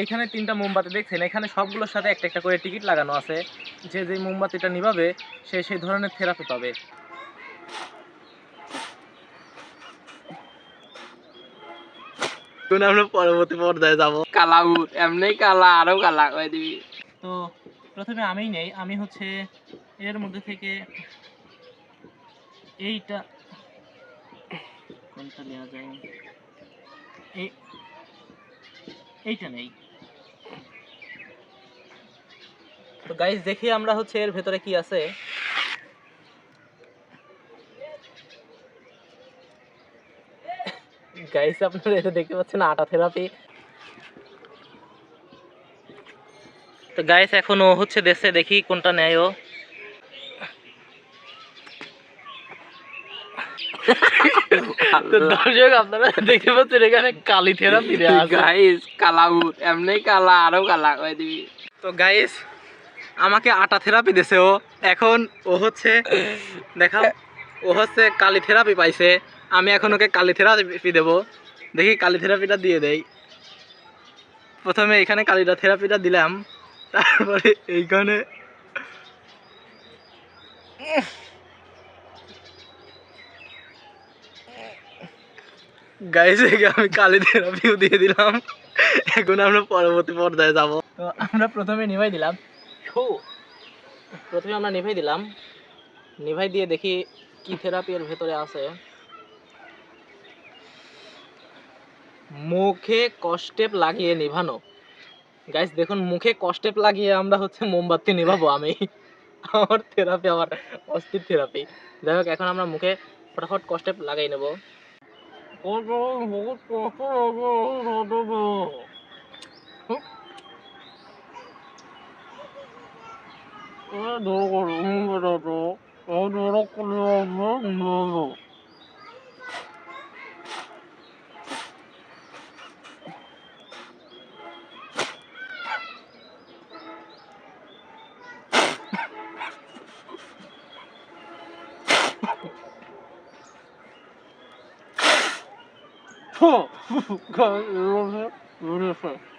এইখানে তিনটা মোমবাতি দেখছেন এখানে সবগুলোর সাথে একটা একটা করে টিকিট লাগানো আছে। যে যে মোমবাতিটা নিভাবে সে সেই ধরনের থেরাপি পাবে। আমরা পরবর্তী পর্যায়ে যাব। কালা উট এমনি কালা আরও কালা করে দিবি। তো প্রথমে আমিই নেই আমি হচ্ছে এর মধ্যে থেকে এইটা কোনটা নেওয়া যায়? এইটা নেই। তো গাইস দেখি আমরা হচ্ছে এর ভেতরে কি আছে। গাইস আপনারা এটা দেখতে পাচ্ছেন আটা থেরাপি। তো গাইস এখন ও হচ্ছে দেশে দেখি কোনটা নেয় ও। দর্শক আপনারা দেখতে পাচ্ছেন এখানে কালি থেরাপি গাইস কালা এমনি কালা আরও কালা করে দিবি? তো গাইস আমাকে আটা থেরাপি দিছে ও। এখন ও হচ্ছে দেখা ও হচ্ছে কালি থেরাপি পাইছে। আমি এখন ওকে কালি থেরাপি দেবো। দেখি কালি থেরাপিটা দিয়ে দেই। প্রথমে এখানে কালিটা থেরাপিটা দিলাম। তারপরে এইখানে। গাইস আমি কালি থেরাপিও দিয়ে দিলাম। এখন আমরা পরবর্তী পর্যায়ে যাব। তো আমরা প্রথমে নিভাই দিলাম। প্রথমে আমরা নিভাই দিলাম। নিভাই দিয়ে দেখি কি থেরাপি এর ভেতরে আছে। মুখে কষ্টেপ লাগিয়ে নিভানো। গাইস দেখুন, মুখে কষ্টেপ লাগিয়ে আমরা হচ্ছে মোমবাতি নিভাবো আমি। আমার থেরাপি আমার অস্থির থেরাপি যাই হোক, এখন আমরা মুখে ফটাফট কষ্টেপ লাগাই নেব। 노골 웅그라도 어디로 끌려서 이러고 저! 가 이러세요? 이러세요?